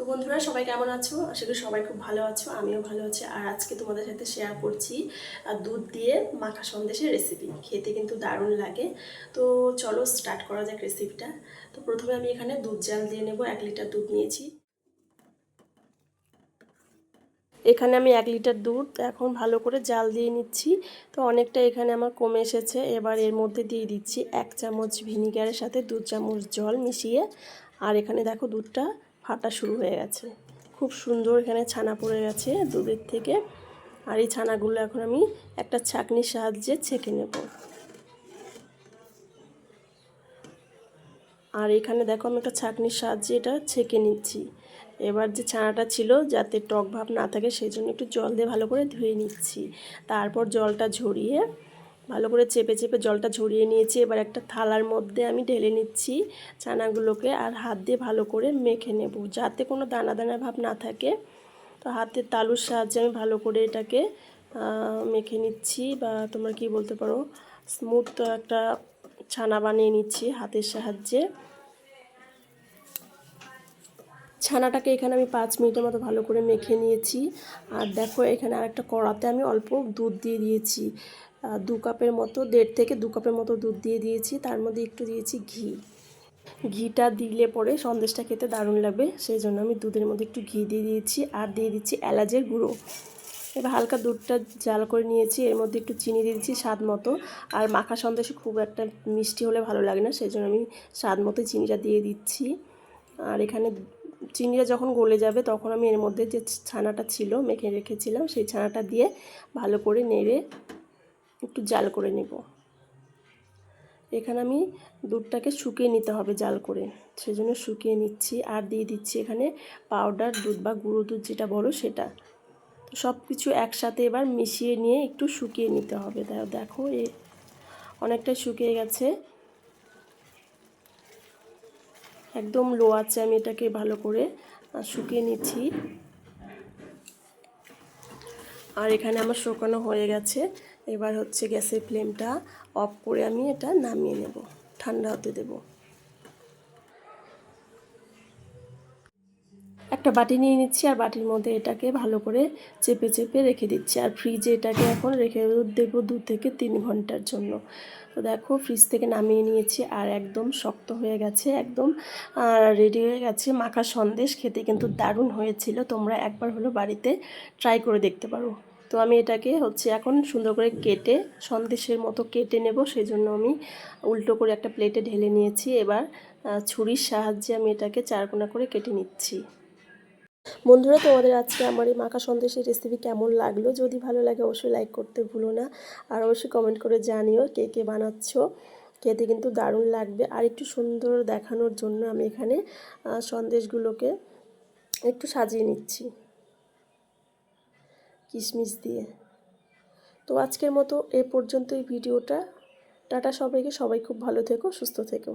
তো বন্ধুরা, সবাই কেমন আছো? আশা করি সবাই খুব ভালো আছো, আমিও ভালো আছি। আর আজকে তোমাদের সাথে শেয়ার করছি দুধ দিয়ে মাখা সন্দেশের রেসিপি খেতে কিন্তু দারুণ লাগে। তো চলো স্টার্ট করা যাক রেসিপিটা তো প্রথমে আমি এখানে দুধ জাল দিয়ে নেব, এক লিটার দুধ নিয়েছি। এখানে আমি এক লিটার দুধ এখন ভালো করে জাল দিয়ে নিচ্ছি। তো অনেকটা এখানে আমার কমে এসেছে। এবার এর মধ্যে দিয়ে দিচ্ছি এক চামচ ভিনিগারের সাথে দু চামচ জল মিশিয়ে। আর এখানে দেখো দুধটা ফাটা শুরু হয়ে গেছে। খুব সুন্দর এখানে ছানা পড়ে গেছে দুধের থেকে। আর এই ছানাগুলো এখন আমি একটা ছাঁকনির সাহায্যে ছেঁকে নেব। আর এখানে দেখো আমি একটা ছাঁকনির সাহায্যে এটা ছেঁকে নিচ্ছি। এবার যে ছানাটা ছিল যাতে টক ভাব না থাকে, সেই জন্য একটু জল দিয়ে ভালো করে ধুয়ে নিচ্ছি। তারপর জলটা ঝরিয়ে ভালো করে চেপে চেপে জলটা ঝরিয়ে নিয়েছি। এবার একটা থালার মধ্যে আমি ঢেলে নিচ্ছি ছানাগুলোকে আর হাত দিয়ে ভালো করে মেখে নেব যাতে কোনো দানা দানা ভাব না থাকে। তো হাতের তালুর সাহায্যে আমি ভালো করে এটাকে মেখে নিচ্ছি বা তোমরা কি বলতে পারো, স্মুথ একটা ছানা বানিয়ে নিচ্ছি হাতের সাহায্যে। ছানাটাকে এখানে আমি পাঁচ মিনিটের মতো ভালো করে মেখে নিয়েছি। আর দেখো এখানে আরেকটা কড়াতে আমি অল্প দুধ দিয়ে দিয়েছি। দু কাপের মতো, দেড় থেকে দু কাপের মতো দুধ দিয়ে দিয়েছি। তার মধ্যে একটু দিয়েছি ঘি। ঘিটা দিলে পরে সন্দেশটা খেতে দারুণ লাগবে, সেই জন্য আমি দুধের মধ্যে একটু ঘি দিয়ে দিয়েছি আর দিয়ে দিচ্ছি এলাচের গুঁড়ো। এবার হালকা দুধটা জাল করে নিয়েছি, এর মধ্যে একটু চিনি দিয়ে দিচ্ছি স্বাদ মতো। আর মাখা সন্দেশে খুব একটা মিষ্টি হলে ভালো লাগে না, সেই জন্য আমি স্বাদ মতো চিনিটা দিয়ে দিচ্ছি। আর এখানে চিনিটা যখন গলে যাবে তখন আমি এর মধ্যে যে ছানাটা ছিল, মেখে রেখেছিলাম, সেই ছানাটা দিয়ে ভালো করে নেড়ে একটু জাল করে নেব। এখানে আমি দুধটাকে শুকিয়ে নিতে হবে জাল করে। সেজন্য শুকিয়ে নিচ্ছি আর দিয়ে দিচ্ছি এখানে পাউডার দুধ বা গুঁড়ো দুধ যেটা বলো সেটা। তো সব কিছু একসাথে এবার মিশিয়ে নিয়ে একটু শুকিয়ে নিতে হবে। দেখো এ অনেকটাই শুকিয়ে গেছে। একদম লো আছে, আমি এটাকে ভালো করে শুকিয়ে নিচ্ছি। আর এখানে আমার শুকানো হয়ে গেছে। এবার হচ্ছে গ্যাসের ফ্লেমটা অফ করে আমি এটা নামিয়ে নেব, ঠান্ডা হতে দেব। একটা বাটি নিয়ে নিচ্ছি আর বাটির মধ্যে এটাকে ভালো করে চেপে চেপে রেখে দিচ্ছি। আর ফ্রিজে এটাকে এখন রেখে দেবো দু থেকে তিন ঘণ্টার জন্য। তো দেখো, ফ্রিজ থেকে নামিয়ে নিয়েছি আর একদম শক্ত হয়ে গেছে, একদম রেডি হয়ে গেছে। মাখা সন্দেশ খেতে কিন্তু দারুণ হয়েছিল। তোমরা একবার হলো বাড়িতে ট্রাই করে দেখতে পারো। তো আমি এটাকে হচ্ছে এখন সুন্দর করে কেটে সন্দেশের মতো কেটে নেব সেই জন্য আমি উল্টো করে একটা প্লেটে ঢেলে নিয়েছি। এবার ছুরির সাহায্যে আমি এটাকে চারকোনা করে কেটে নিচ্ছি। বন্ধুরা, তোমাদের আজকে আমার এই মাখা সন্দেশের রেসিপি কেমন লাগল? যদি ভালো লাগে, অবশ্যই লাইক করতে ভুলো না। আর অবশ্যই কমেন্ট করে জানিও কে কে বানাচ্ছ। খেতে কিন্তু দারুণ লাগবে। আর একটু সুন্দর দেখানোর জন্য আমি এখানে সন্দেশগুলোকে একটু সাজিয়ে নিচ্ছি। কিশমিশ দিয়ে। তো আজকের মতো এ পর্যন্তই ভিডিওটা। টাটা সবাইকে, সবাই খুব ভালো থেকো, সুস্থ থেকো।